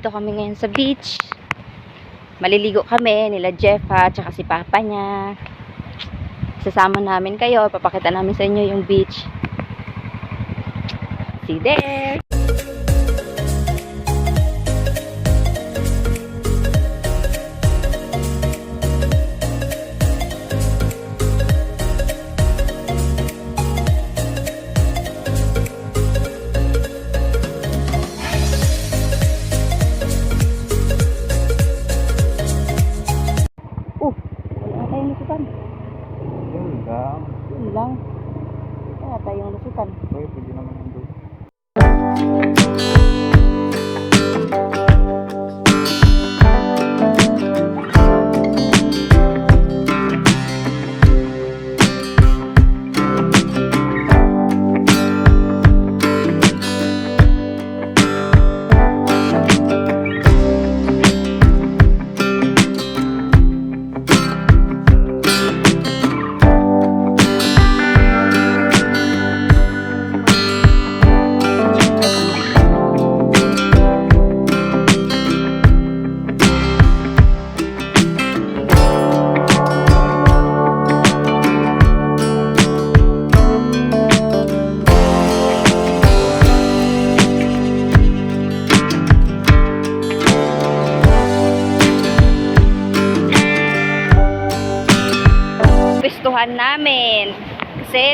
nandito kami ngayon sa beach. Maliligo kami, nila Jeff ha, tsaka si papa niya. Sasama namin kayo, papakita namin sa inyo yung beach. See there!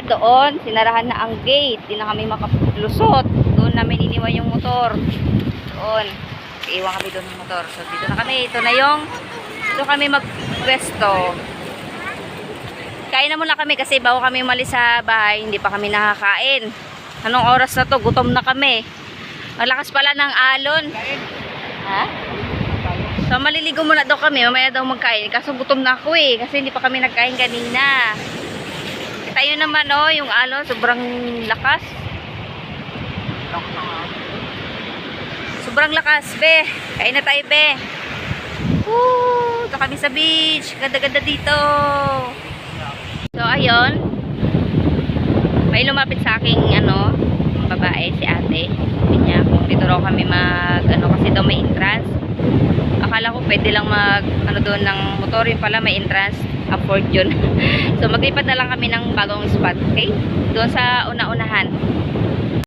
Doon, sinarahan na ang gate. Di na kami makalusot. Doon namin iniwan yung motor. Doon. Iiwan kami doon ng motor. So, dito na kami. Ito na yung, dito kami magpwesto. Kain na muna kami kasi bago kami umalis sa bahay, hindi pa kami nakakain. Anong oras na to? Gutom na kami. Ang lakas pala ng alon. Ha? So, maliligo muna daw kami. Mamaya daw magkain. Kaso gutom na ako eh. Kasi hindi pa kami nagkain kanina. Tayo naman oh, yung alon, sobrang lakas. Sobrang lakas, be. Kain na tayo, be. Woo! Ito kami sa beach. Ganda-ganda dito. So, ayun. May lumapit sa aking, ano, babae, si ate. Sabi niya dito raw kami mag, ano, kasi daw may entrance. Akala ko pwede lang mag, ano doon ng motor. Yung pala may entrance. Afford yun. so, maglipat na lang kami ng bagong spot, okay? Doon sa una-unahan.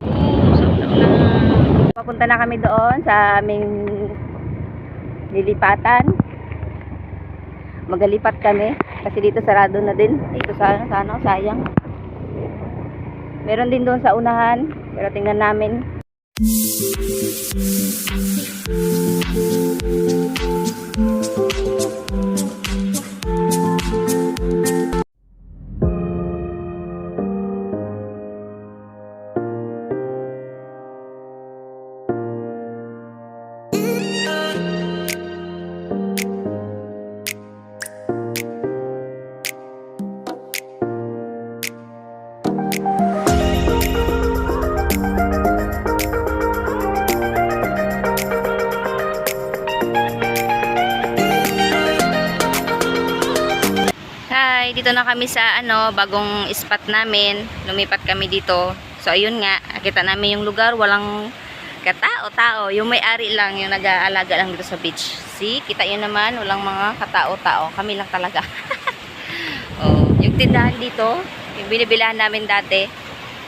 Ooh, sa una-unahan. Papunta na kami doon sa aming lilipatan. Magalipat kami. Kasi dito sarado na din. Dito sana, sana, sayang. Meron din doon sa unahan. Pero tingnan namin. Hi, dito kami sa ano, bagong spot namin. Lumipat kami dito. So ayun nga, nakita namin yung lugar, walang katao-tao. Yung may-ari lang, yung nag-aalaga lang dito sa beach. See, kita yun naman, walang mga katao-tao. Kami lang talaga. oh, yung tindahan dito, yung binibilahan namin dati,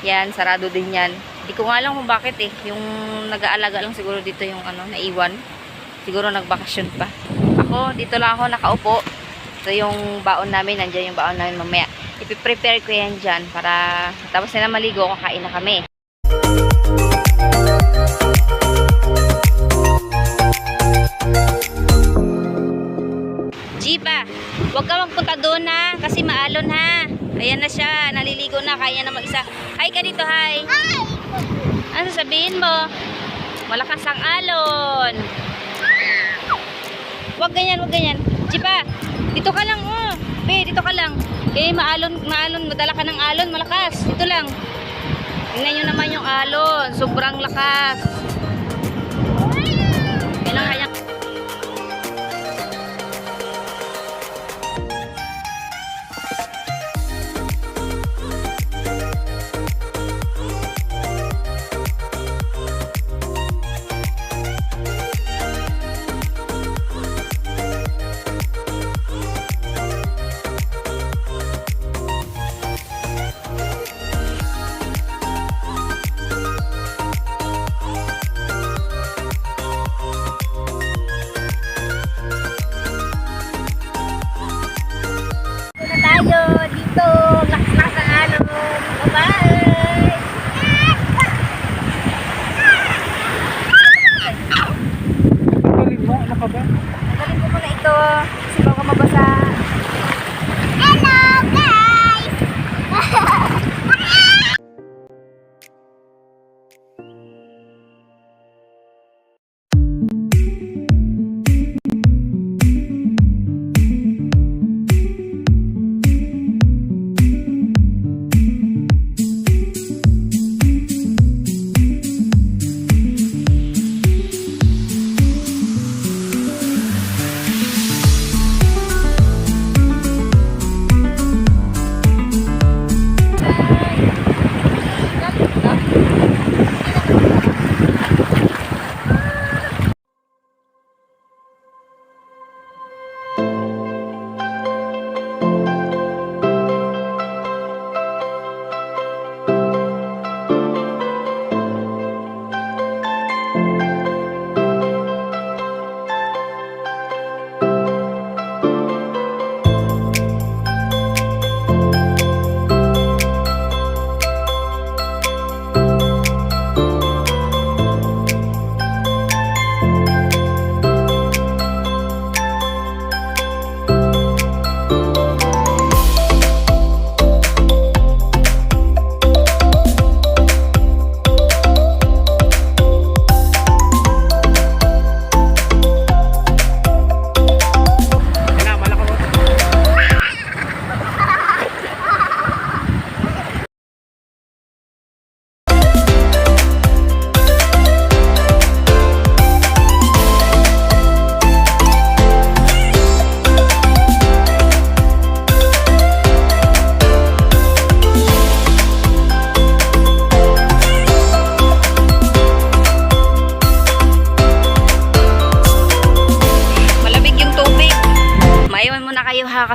yan, sarado din yan. Hindi ko nga alam kung bakit eh. Yung nag-aalaga lang siguro dito yung ano, naiwan. Siguro nagbakasyon pa. Ako, dito lang ako nakaupo. So, yung baon namin, nandiyan yung baon namin mamaya. Ipiprepare ko yan dyan para tapos nila maligo, kakain na kami. Jiba, huwag ka magpunta doon ha, kasi maalon ha. Ayan na siya, naliligo na, kaya na mag-isa. Hi ka dito, hi. Ano sabihin mo? Malakas ang alon. Huwag ganyan, huwag ganyan. Jiba, dito ka lang, oh. Be, dito ka lang. Eh, maalon, maalon, madala ka ng alon, malakas. Dito lang. Tingnan nyo naman yung alon. Sobrang lakas.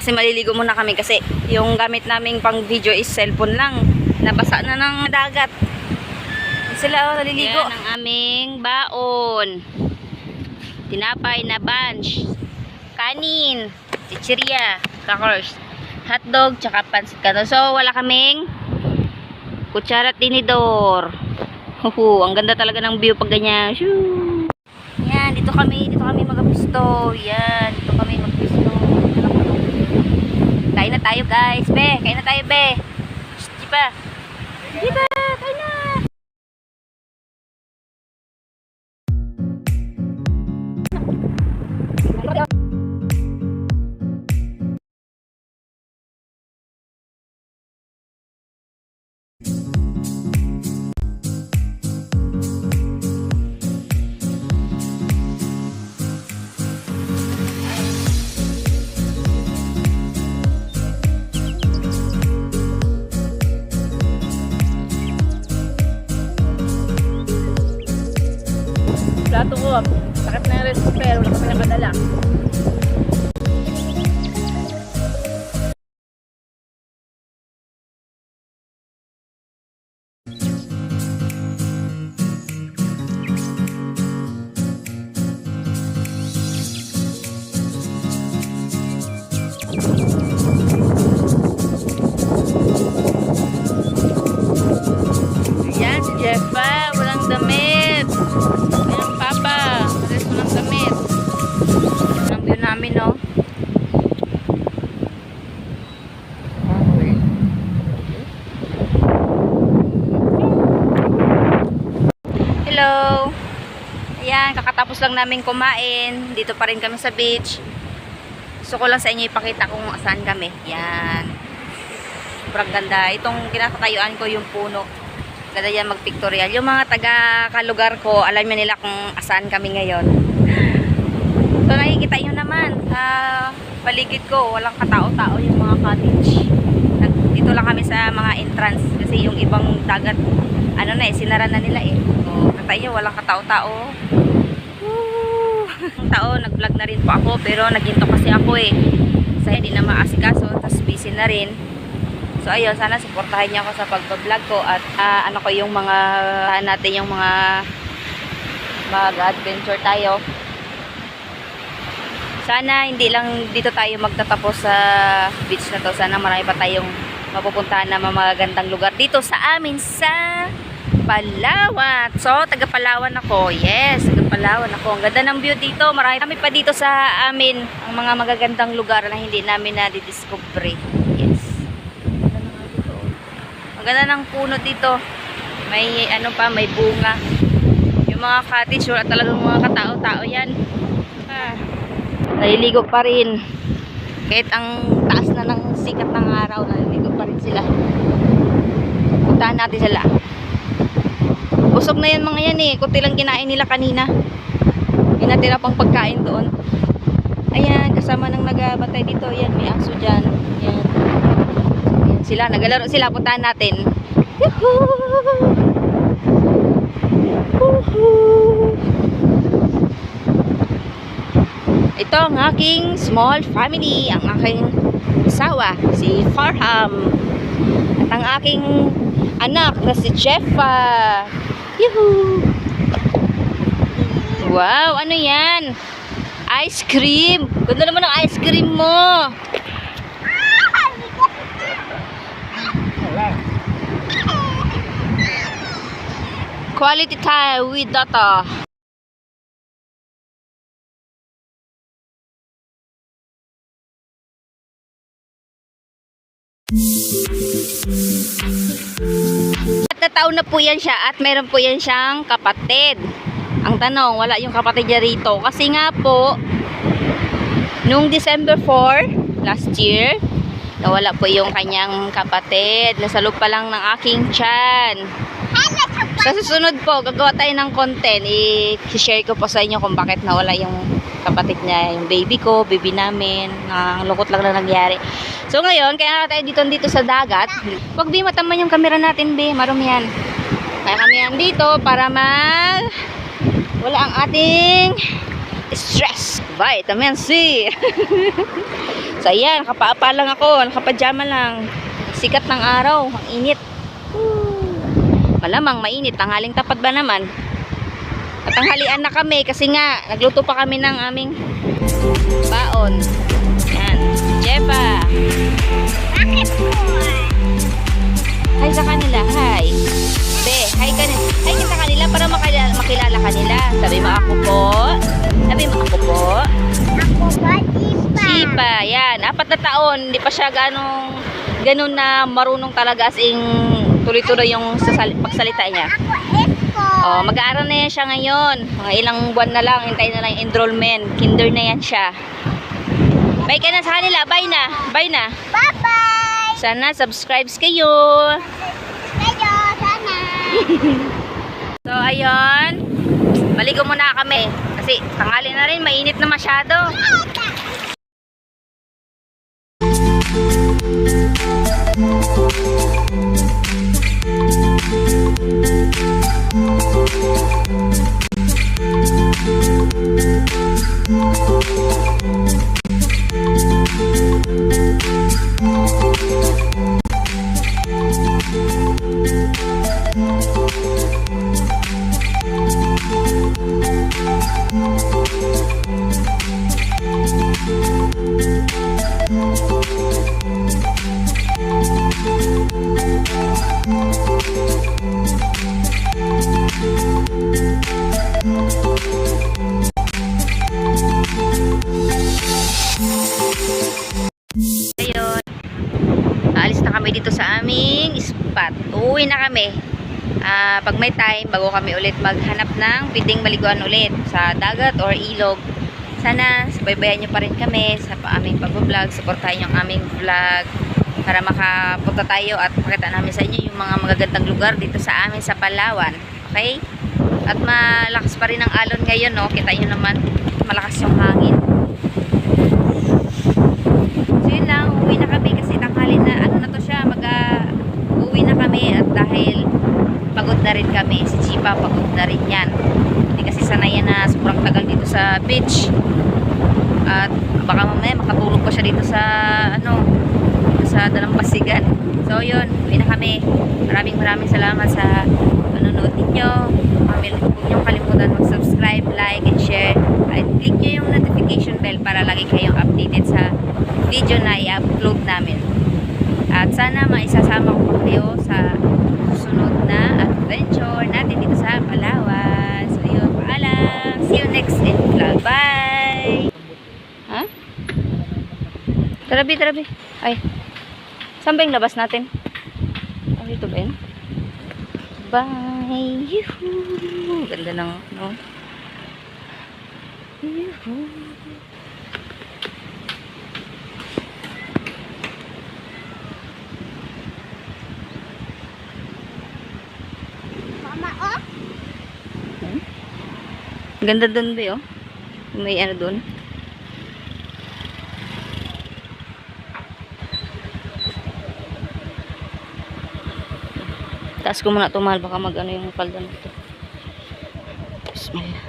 Kasi maliligo muna kami kasi yung gamit naming pang video is cellphone lang. Nabasa na ng dagat. Sila oh, naliligo. Yan ang aming baon. Tinapay na bunch. Kanin. Chichirya. Crackers. Hotdog. Tsaka pansit canton. So wala kaming kutsara tinidor. Huhu, ang ganda talaga ng view pag ganyan. Shoo! Yan, dito kami, dito kami magapisto. Yan, dito kami magpisto. Kain na tayo guys, be. Kain na tayo, be. Shh, kakatapos lang namin kumain. Dito pa rin kami sa beach. Gusto ko lang sa inyo ipakita kung saan kami. Yan. Sobrang ganda. Itong kinakatayuan ko yung puno. Ganda yan mag-pictorial. Yung mga taga-kalugar ko, alam nila kung asaan kami ngayon. So nakikita nyo naman sa paligid ko, walang katao-tao yung mga cottage. Dito lang kami sa mga entrance kasi yung ibang dagat, ano na eh, sinara na nila eh. So, kita nyo, walang katao-tao. Woo! Ang tao, nag-vlog na rin po ako pero naginto kasi ako eh. Sa hindi na maasikaso, tapos busy na rin. So ayun, sana suportahan niyo ako sa pagbablog ko at ah, ano ko yung mga natin yung mga mag-adventure tayo. Sana hindi lang dito tayo magtatapos sa beach na to. Sana marami pa tayong mapupuntahan na mga magagandang lugar dito sa amin sa Palawan. So, taga Palawan ako. Yes, taga Palawan ako. Ang ganda ng view dito. Marami pa dito sa amin ang mga magagandang lugar na hindi namin na-discover. Yes. Ang ganda ng puno dito. May ano pa, may bunga. Yung mga cottage, wala talagang mga katao-tao yan. Ah, naliligo pa rin. Kahit ang taas na ng sikat ng araw, naliligo pa rin sila. Puntahan natin sila. Busog na yan mga yan eh. Kunti lang kinain nila kanina. May natira pang pagkain doon. Ayan, kasama ng nagabantay dito. Ayan, may aso dyan. Ayan. Ayan sila, nagalaro sila. Puntahan natin. Yuhuu! Ito ang aking small family. Ang aking asawa, si Farham. At ang aking anak na si Jeffa. Yuhuu! Wow, ano yan? Ice cream. Ganda naman ang ice cream mo. Quality time with Data. At na taon na po yan siya at meron po yan siyang kapatid. Ang tanong, wala yung kapatid niya rito. Kasi nga po, nung December 4, last year, nawala po yung kanyang kapatid. Nasa loob pa lang ng aking tiyan. Sa susunod po, gagawa tayo ng content. I-share ko po sa inyo kung bakit nawala yung kapatid niya, yung baby ko, baby namin. Ang lungkot lang na nangyari. So ngayon, kaya tayo dito dito sa dagat. Wag bi mataman yung camera natin, be. Marumi yan. Kaya kami yan dito para mag wala ang ating stress. Vitamin C. so ayan, nakapaapa lang ako, nakapajama lang. Sikat ng araw, ang init. Malamang mainit, tanghaling tapat ba naman? Tanghalian na kami kasi nga nagluto pa kami ng aming baon. Yan, Jepa. Po? Hi sa kanila, hi. Be, hi ka na. Hi sa kanila para makilala, makilala kanila. Sabi mo ako po. Sabi mo ako po. Ako ba, Jipa? Chipa, yan. Apat na taon, hindi pa siya ganong ganun na marunong talaga as in tuloy-tuloy yung sasali, pagsalita niya. Oh, mag-aaral na yan siya ngayon. Mga ilang buwan na lang, hintayin na lang enrollment. Kinder na yan siya. Bye ka na sa kanila. Bye na. Bye na. Bye-bye. Sana subscribes kayo. Kayo, sana. So, ayun. Maligo muna kami. Kasi tanghali na rin, mainit na masyado. Ayun. Kami. Ah, pag may time, bago kami ulit maghanap ng pwedeng maliguan ulit sa dagat or ilog. Sana subaybayan nyo pa rin kami sa aming pag-vlog. Supportahan yung aming vlog para makapunta tayo at makita namin sa inyo yung mga magagandang lugar dito sa amin sa Palawan. Okay? At malakas pa rin ang alon ngayon, no? Kita nyo naman, malakas yung hangin. So yun lang, uwi na kami kasi tanghali na, ano na to siya, mag ah, uwi na kami at dahil pagod na rin kami, si Chipa pagod na rin yan. Hindi kasi sanay yan na sobrang tagal dito sa beach. At baka mamaya makatulog pa siya dito sa, ano, dito sa Dalampasigan. So yun, uwi na kami. Maraming maraming salamat sa panonood ninyo. Huwag niyong kalimutan mag-subscribe, like, and share. At click nyo yung notification bell para lagi video na i-upload namin. At sana maisasama ko kayo sa susunod na adventure natin dito sa Palawan. So yun, paalam. See you next in vlog. Bye! Ha? Tarabi, tarabi. Ay. Saan ba yung labas natin? Ah, dito ba yun? Bye! Yuhuu! Ganda ng, no? Yuhuu! Mama, oh. Ganda dun ba oh? May ano dun? Taas ko muna tumal baka mag ano yung palda nito. Bismillah.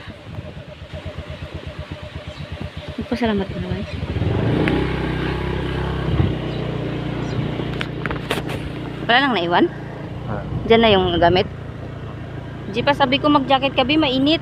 Magpasalamat ka naman. Wala lang naiwan? Ah. Diyan na yung gamit. Di pa sabi ko mag-jacket ka, Bi, mainit.